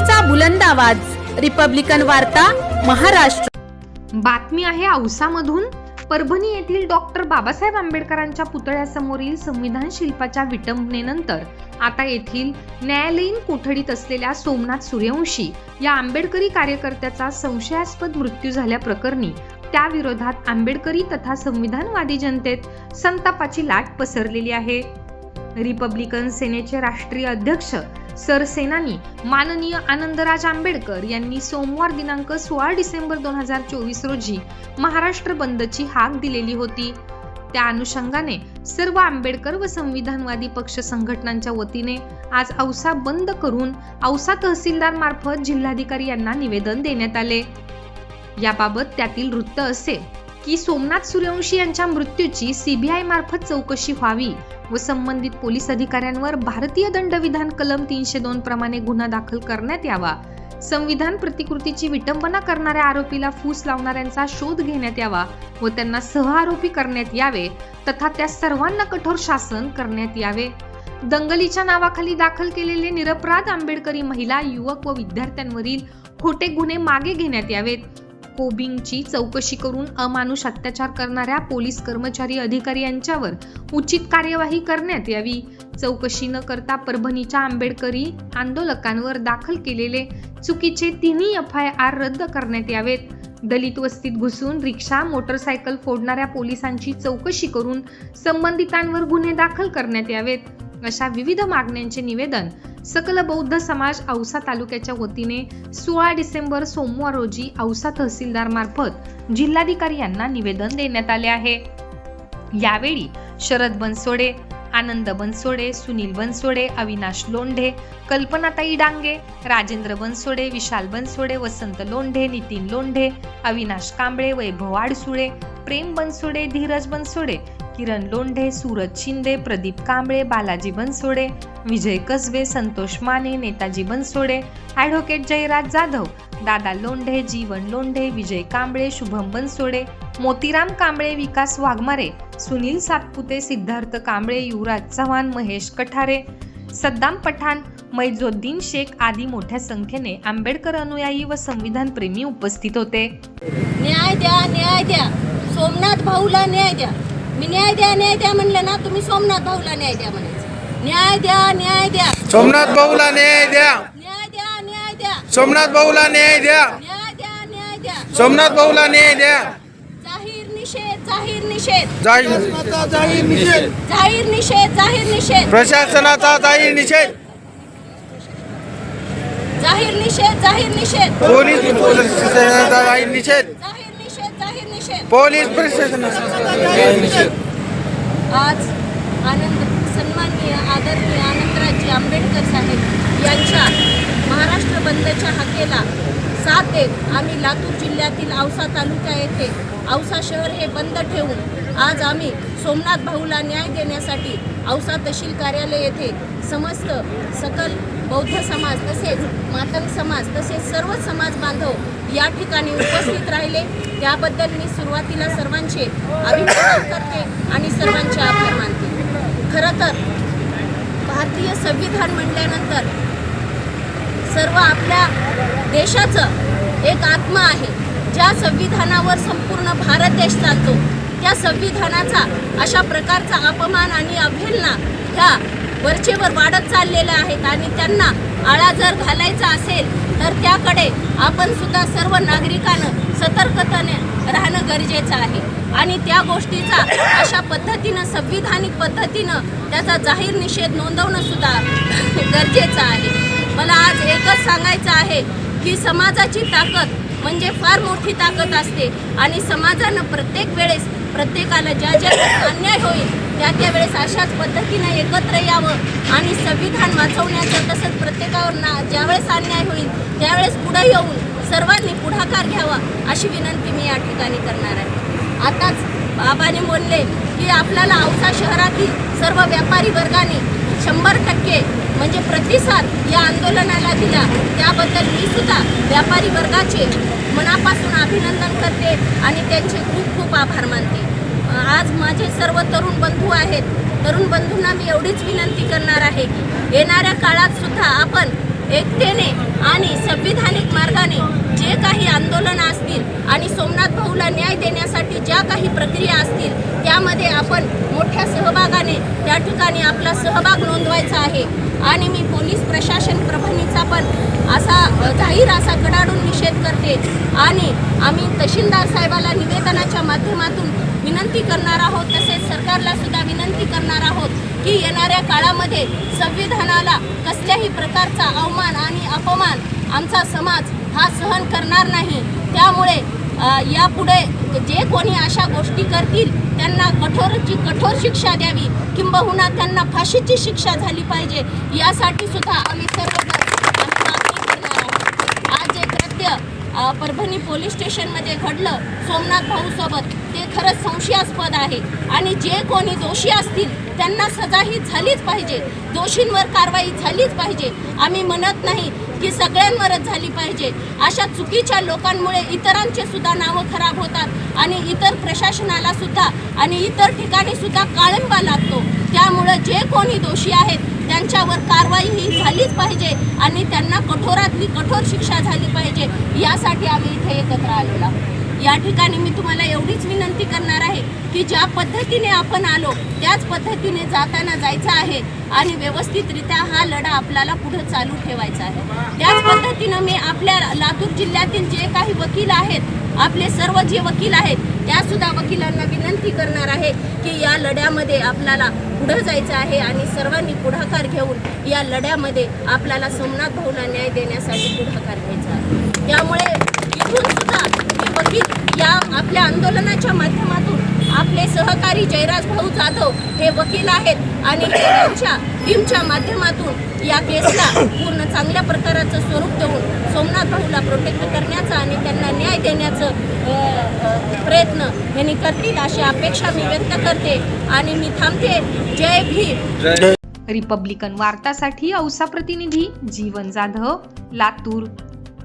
लोकशाहीचा बुलंद आवाज. रिपब्लिकन वार्ता महाराष्ट्र. बातमी आहे औसामधून. परभणी येथील डॉक्टर बाबासाहेब आंबेडकरांच्या पुतळ्यासमोरील संविधान शिल्पाच्या विटंबनेनंतर आता येथील न्यायालयीन कोठडीत असलेल्या सोमनाथ सूर्यवंशी या आंबेडकरी कार्यकर्त्याचा संशयास्पद मृत्यू झाल्याप्रकरणी त्याविरोधात आंबेडकरी तथा संविधानवादी जनतेत संतापाची लाट पसरलेली आहे. रिपब्लिकन सेनेचे राष्ट्रीय अध्यक्ष सरसेनानी माननीय आनंदराज आंबेडकर यांनी सोमवार दिनांक सोळा डिसेंबर दोन हजार चोवीस रोजी महाराष्ट्र बंदची हाक दिलेली होती. त्या अनुषंगाने सर्व आंबेडकर व संविधानवादी पक्ष संघटनांच्या वतीने आज औसा बंद करून औसा तहसीलदार मार्फत जिल्हाधिकारी यांना निवेदन देण्यात आले. याबाबत त्यातील वृत्त असे की सोमनाथ सूर्यवंशी यांच्या मृत्यूची सीबीआय मार्फत चौकशी व्हावी व संबंधित पोलीस अधिकाऱ्यांवर भारतीय दंडविधान कलम तीनशे दोन प्रमाणे गुन्हा दाखल करण्यात यावा. संविधान प्रतिकृतीची विटंबना करणाऱ्या आरोपीला फूस लावणाऱ्यांचा शोध घेण्यात यावा व त्यांना सहआरोपी करण्यात यावे तथा त्या सर्वांना कठोर शासन करण्यात यावे. दंगलीच्या नावाखाली दाखल केलेले निरपराध आंबेडकरी महिला युवक व विद्यार्थ्यांवरील खोटे गुन्हे मागे घेण्यात यावेत. कोबिंगची चौकशी करून अमानुष अत्याचार करणाऱ्या पोलीस कर्मचारी अधिकारी यांच्यावर उचित कार्यवाही करण्यात यावी. चौकशी न करता परभणीच्या आंबेडकरी आंदोलकांवर दाखल केलेले चुकीचे तिन्ही एफ आय आर रद्द करण्यात यावेत. दलित वस्तीत घुसून रिक्षा मोटरसायकल फोडणाऱ्या पोलिसांची चौकशी करून संबंधितांवर गुन्हे दाखल करण्यात यावेत. अशा विविध मागण्यांचे निवेदन सकल बौद्ध समाज औसा तालुक्याच्या वतीने सोळा डिसेंबर सोमवार रोजी औसा तहसीलदार मार्फत जिल्हाधिकारी यांना निवेदन देण्यात आले आहे. यावेळी शरद बनसोडे आनंद बनसोडे सुनील बनसोडे अविनाश लोंढे कल्पनाताई डांगे राजेंद्र बनसोडे विशाल बनसोडे वसंत लोंढे नितीन लोंढे अविनाश कांबळे वैभव आडसुळे प्रेम बनसोडे धीरज बनसोडे किरण लोंढे सूरज शिंदे प्रदीप कांबळे बालाजी बनसोडे विजय कसबे संतोष माने नेताजी बनसोडे ॲडव्होकेट जयराज जाधव दादा लोंढे जीवन लोंढे विजय कांबळे शुभम बनसोडे मोतीराम कांबळे विकास वाघमारे सुनील सातपुते सिद्धार्थ कांबळे युवराज चव्हाण महेश कठारे सद्दाम पठाण मैजोद्दीन शेख आदी मोठ्या संख्येने आंबेडकर अनुयायी व संविधान प्रेमी उपस्थित होते. न्याय द्या न्याय द्या. सोमनाथ भाऊला न्याय द्या. मी न्याय द्या न्याय द्या म्हणलं ना तुम्ही सोमनाथ भाऊला न्याय द्या म्हणायचं. न्याय द्या न्याय द्या. सोमनाथ भाऊला न्याय द्या. न्याय द्या न्याय द्या. सोमनाथ भाऊला न्याय द्या. न्याय द्या न्याय द्या. सोमनाथ भाऊला न्याय द्या. जाहीर निषेध जाहीर निषेध. जाहीर जाहीर निषेध. जाहीर निषेध जाहीर निषेध. प्रशासनाचा जाहीर निषेध. जाहीर निषेध जाहीर निषेध. पोलीस प्रशासनाचा जाहीर निषेध. जाहीर निषेध जाहीर निषेध पोलीस निषेध आज आनंद सन्माननीय आदरणीय आनंदराजी आंबेडकर साहेब यांच्या महाराष्ट्र बंदच्या हाकेला साथ देत आम्ही लातूर जिल्ह्यातील औसा तालुका येथे औसा शहर हे बंद ठेवून आज आम्ही सोमनाथ भाऊला न्याय देण्यासाठी औसा तहसील कार्यालय येथे समस्त सकल बौद्ध समाज तसेच मातंग समाज तसेच सर्व समाज बांधव या ठिकाणी उपस्थित राहिले. त्याबद्दल मी सुरुवातीला सर्वांचे अभिनंदन करते आणि सर्वांचे आभार मानते. खरं तर भारतीय संविधान म्हटल्यानंतर सर्व आपल्या देशाचं एक आत्मा आहे. ज्या संविधानावर संपूर्ण भारत देश चालतो त्या संविधानाचा अशा प्रकारचा अपमान आणि अवहेलना ह्या वरचेवर वाढत चाललेल्या आहेत आणि त्यांना आळा जर घालायचा असेल तर त्याकडे आपण सुद्धा सर्व नागरिकानं सतर्कतेने राहणं गरजेचं आहे. आणि त्या गोष्टीचा अशा पद्धतीनं संविधानिक पद्धतीनं त्याचा जाहीर निषेध नोंदवणं सुद्धा गरजेचं आहे. मला आज एकच सांगायचं आहे की समाजाची ताकद म्हणजे फार मोठी ताकद असते आणि समाजानं प्रत्येक वेळेस प्रत्येकाला ज्या ज्या वेळेस अन्याय होईल त्या त्या वेळेस अशाच पद्धतीनं एकत्र यावं आणि संविधान वाचवण्याचं तसंच प्रत्येकावर ना ज्यावेळेस अन्याय होईल त्यावेळेस पुढे येऊन सर्वांनी पुढाकार घ्यावा अशी विनंती मी या ठिकाणी करणार आहे. आताच बाबाने बोलले की आपल्याला औसा शहरातील सर्व व्यापारी वर्गाने शंभर टक्के म्हणजे प्रतिसाद या आंदोलनाला दिला. त्याबद्दल मी सुद्धा व्यापारी वर्गाचे मनापासून अभिनंदन करते आणि त्यांचे खूप खूप आभार मानते. आज माझे सर्व तरुण बंधू आहेत. तरुण बंधूंना मी एवढीच विनंती करणार आहे की येणाऱ्या काळात सुद्धा आपण एकतेने आणि संविधानिक मार्गाने जे काही आंदोलनं असतील आणि सोमनाथ भाऊला न्याय देण्यासाठी ज्या काही प्रक्रिया असतील त्यामध्ये आपण मोठ्या आपला सहभाग नोंदवायचा आहे. आणि मी पोलीस प्रशासन प्रभणीचा पण असा जाहीर असा कडाडून निषेध करते. आणि आम्ही तहसीलदार साहेबाला निवेदनाच्या माध्यमातून विनंती करणार आहोत तसेच सरकारला सुद्धा विनंती करणार आहोत की येणाऱ्या काळामध्ये संविधानाला कसल्याही प्रकारचा अवमान आणि अपमान आमचा समाज हा सहन करणार नाही. त्यामुळे यापुढे जे कोणी अशा गोष्टी करतील त्यांना कठोरची कठोर शिक्षा द्यावी किंबहुना त्यांना फाशीची शिक्षा झाली पाहिजे यासाठी सुद्धा आम्ही सर्वजण आज जे कृत्य परभणी पोलीस स्टेशनमध्ये घडलं सोमनाथ भाऊसोबत. ते खरंच संशयास्पद आहे. आणि जे कोणी दोषी असतील त्यांना सजा ही झालीच पाहिजे. दोषींवर कारवाई झालीच पाहिजे. आम्ही म्हणत नाही ही सगळ्यांवरच झाली पाहिजे. अशा चुकीच्या लोकांमुळे इतरांचे सुद्धा नावं खराब होतात आणि इतर प्रशासनाला सुद्धा आणि इतर ठिकाणी सुद्धा काळंबा लागतो. त्यामुळं जे कोणी दोषी आहेत त्यांच्यावर कारवाई ही झालीच पाहिजे आणि त्यांना कठोरातली कठोर शिक्षा झाली पाहिजे. यासाठी आम्ही इथे एकत्र आलेलो आहोत. या ठिकाणी मी तुम्हाला एवढीच विनंती करणार आहे की ज्या पद्धतीने आपण आलो त्याच पद्धतीने जाताना जायचं आहे आणि व्यवस्थितरित्या हा लढा आपल्याला पुढे चालू ठेवायचा आहे. त्याच पद्धतीनं मी आपल्या लातूर जिल्ह्यातील जे काही वकील आहेत आपले सर्व जे वकील आहेत त्या सुद्धा वकिलांना विनंती करणार आहे की या लढ्यामध्ये आपल्याला पुढं जायचं आहे आणि सर्वांनी पुढाकार घेऊन या लढ्यामध्ये आपल्याला सोमनाथ भाऊला न्याय देण्यासाठी पुढाकार घ्यायचा आहे. त्यामुळे इथून सुद्धा हे वकील या आपल्या आंदोलनाच्या माध्यमातून आपले सहकारी जयराज भाऊ जाधव हे वकील आहेत आणि हे त्यांच्या टीमच्या माध्यमातून या केसला पूर्ण चांगल्या प्रकाराचं स्वरूप देऊन सोमनाथ भाऊला प्रोटेक्ट करण्याचा आणि त्यांना न्याय देण्याचं प्रयत्न यांनी करतील अशी अपेक्षा मी व्यक्त करते आणि मी थांबते. जय भीम. रिपब्लिकन वार्तासाठी औसा प्रतिनिधी जीवन जाधव लातूर.